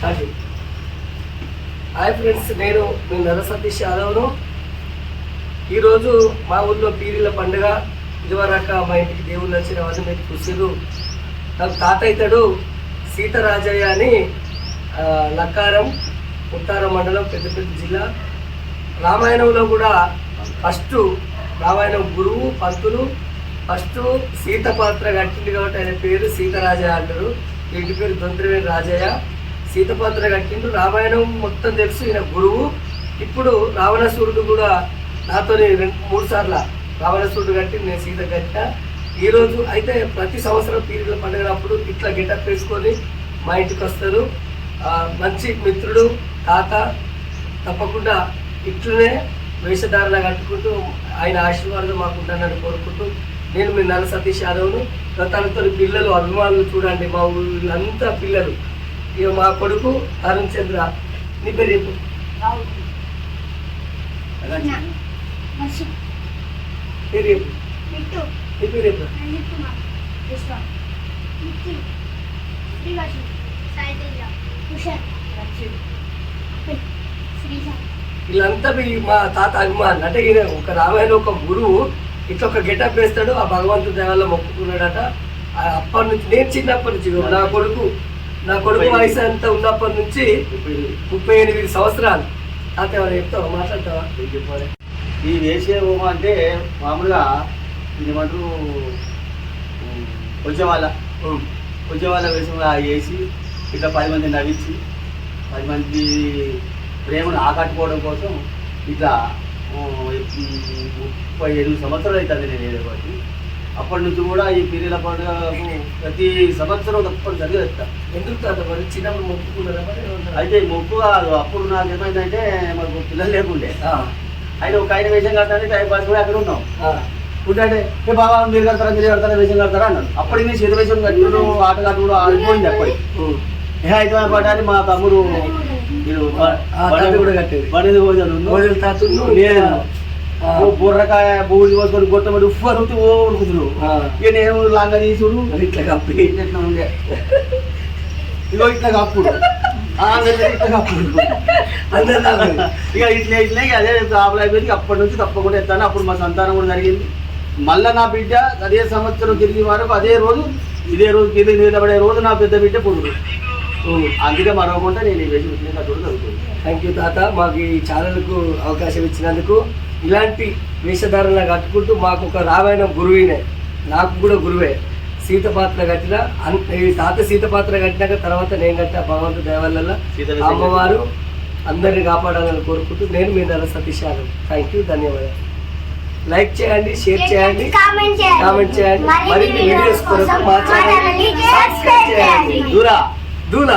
Hi hi friends నేను మీ నర సతీష్ యాదవ్ను. ఈరోజు మా ఊళ్ళో పీరీల పండుగ. ఇదివరక మా ఇంటికి దేవుళ్ళు వచ్చిన వాళ్ళు మీరు చూసిరు నాకు తాత అవుతాడు సీతరాజయ్య అని లక్కారం ఉత్తారం మండలం పెద్దపల్లి జిల్లా. రామాయణంలో కూడా ఫస్ట్ రామాయణం గురువు పంతులు ఫస్ట్ సీత పాత్ర కట్టింది కాబట్టి ఆయన పేరు సీతరాజయ్య అంటారు. ఇంటి పేరు దొంతరవేణి రాజయ్య. సీతపాత్ర కట్టిండు రామాయణం మొత్తం తెలుసు ఈయన గురువు. ఇప్పుడు రావణాసురుడు కూడా నాతో రెండు మూడు సార్లు రావణాసురుడు కట్టి నేను సీత కట్టా ఈరోజు అయితే ప్రతి సంవత్సరం పీరియడ్ల పండుగనప్పుడు ఇట్లా గెటప్ వేసుకొని మా ఇంటికి వస్తారు. మంచి మిత్రుడు తాత తప్పకుండా ఇట్లనే వేషధారణ కట్టుకుంటూ ఆయన ఆశీర్వాదం మాకు ఉండాలని కోరుకుంటూ నేను మీ నల్ల సతీష్ యాదవ్ను తనతో పిల్లలు అభిమానులు చూడండి మా ఊళ్ళంతా పిల్లలు. ఇక మా కొడుకు అరుణ్ చంద్ర నీ పేరు చెప్పు. చెప్పు. నీ చెప్పు. వీళ్ళంతా మీ మా తాత అభిమానులు అంటే ఈయన ఒక రామాయణ ఒక గురువు. ఇట్లా ఒక గెటప్ వేస్తాడు. ఆ భగవంతుడి దేవాల్లో మొక్కుకున్నాడట. ఆ అప్పటి నుంచి నేను చిన్నప్పటి నుంచి నా కొడుకు నా కొడుకు వయసు అంతా ఉన్నప్పటి నుంచి ముప్పై ఎనిమిది. సంవత్సరాలు. తాత ఎవరు చెప్తావా? మాట్లాడతావా? ఈ వేసే హోమం అంటే మామూలుగా ఇది ఏమంటారు? కొంచెం వాళ్ళ ఉం. కొంచెం వాళ్ళ వేసం ఇట్లా పది మంది నవ్వించి పది మంది ప్రేమను ఆకట్టుకోవడం కోసం ఇట్లా ముప్పై ఎనిమిది సంవత్సరాలు అవుతుంది నేను ఏదోటి అప్పటి నుంచి కూడా ఈ పీరియల పండుగకు ప్రతి సంవత్సరం తప్పనిసరిగా చెప్తా ఎందుకు తాత మరి? చిన్నప్పుడు మొక్కుకున్నారా మరి? ఏమన్నా? అయితే మొక్కు కాదు. అప్పుడు నాకు ఏమైందంటే మాకు పిల్లలు లేకుండే. ఆ, అయితే ఒక ఆయన వేషం కట్టాలి టైం పాస్ కూడా అక్కడ ఉన్నాం. ఉంటే ఏ బాబా మీరు కడతారా? మీరు కడతారా? వేషం కడతారా? అన్నాడు. అప్పటికి నేను చేతి వేషం కట్టుడు ఆట కట్టుడు ఆడిపోయింది అప్పటి. ఏ అయితే పడ్డాని మా తమ్ముడు తాత కూడా కట్టేది. రోజుల తాతులు నేను బుర్రకాయ బూడి పోసుకొని గొట్టమడి ఉప్పు అరుగుతూ ఓ ఉడుకుతుడు. ఇక నేను లాంగ తీసుడు? ఇట్లా కప్పి. ఇట్లా ఉండే ఇగో ఇట్లా కప్పుడు. ఇట్లా కప్పుడు ఇక ఇట్లా ఇట్లా ఇక అదే ప్రాబ్లం అయిపోయింది. అప్పటి నుంచి తప్పకుండా ఎత్తాను. అప్పుడు మా సంతానం కూడా జరిగింది. మళ్ళా నా బిడ్డ అదే సంవత్సరం తిరిగి వరకు అదే రోజు ఇదే రోజు తిరిగి నిలబడే రోజు నా పెద్ద బిడ్డ పురుడు అందుకే మరొకకుండా నేను ఈ వేసి కట్టుడు జరుగుతుంది. థ్యాంక్ యూ తాత. మాకు ఈ ఛానల్కు అవకాశం ఇచ్చినందుకు ఇలాంటి వేషధారణ కట్టుకుంటూ మాకు ఒక రామాయణం గురువినే నాకు కూడా గురువే. సీత పాత్ర కట్టిన తాత సీత పాత్ర కట్టినాక తర్వాత నేను కట్టిన భగవంతు వేషం అమ్మవారు అందరిని కాపాడాలని కోరుకుంటూ నేను మీ నర సతీష్ యాదవ్. థ్యాంక్ యూ ధన్యవాదాలు. లైక్ చేయండి షేర్ చేయండి కామెంట్ చేయండి. కామెంట్ చేయండి. మరిన్ని వీడియోస్ కొరకు మా ఛానల్ సబ్స్క్రైబ్ చేయండి. దూరా చేయండి